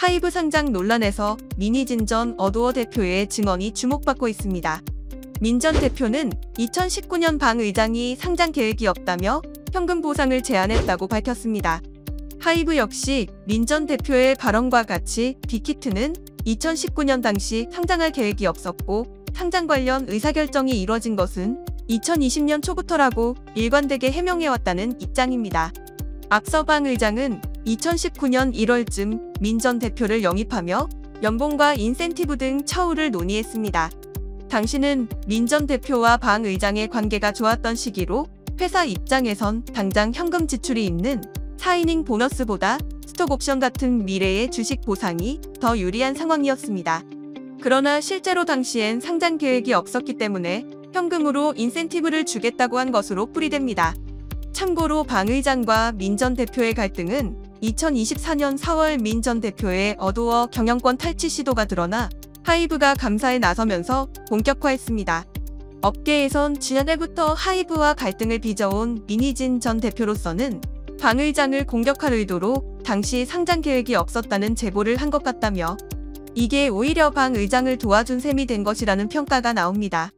하이브 상장 논란에서 미니진 전 어도어 대표의 증언이 주목받고 있습니다. 민 전 대표는 2019년 방 의장이 상장 계획이 없다며 현금 보상을 제안했다고 밝혔습니다. 하이브 역시 민 전 대표의 발언과 같이 빅히트는 2019년 당시 상장할 계획이 없었고 상장 관련 의사결정이 이뤄진 것은 2020년 초부터라고 일관되게 해명해왔다는 입장입니다. 앞서 방 의장은 2019년 1월쯤 민전 대표를 영입하며 연봉과 인센티브 등 처우를 논의했습니다. 당시는 민전 대표와 방 의장의 관계가 좋았던 시기로 회사 입장에선 당장 현금 지출이 있는 사이닝 보너스보다 스톡 옵션 같은 미래의 주식 보상이 더 유리한 상황이었습니다. 그러나 실제로 당시엔 상장 계획이 없었기 때문에 현금으로 인센티브를 주겠다고 한 것으로 풀이됩니다. 참고로 방 의장과 민 전 대표의 갈등은 2024년 4월 민 전 대표의 어도어 경영권 탈취 시도가 드러나 하이브가 감사에 나서면서 본격화했습니다. 업계에선 지난해부터 하이브와 갈등을 빚어온 미니진 전 대표로서는 방 의장을 공격할 의도로 당시 상장 계획이 없었다는 제보를 한 것 같다며 이게 오히려 방 의장을 도와준 셈이 된 것이라는 평가가 나옵니다.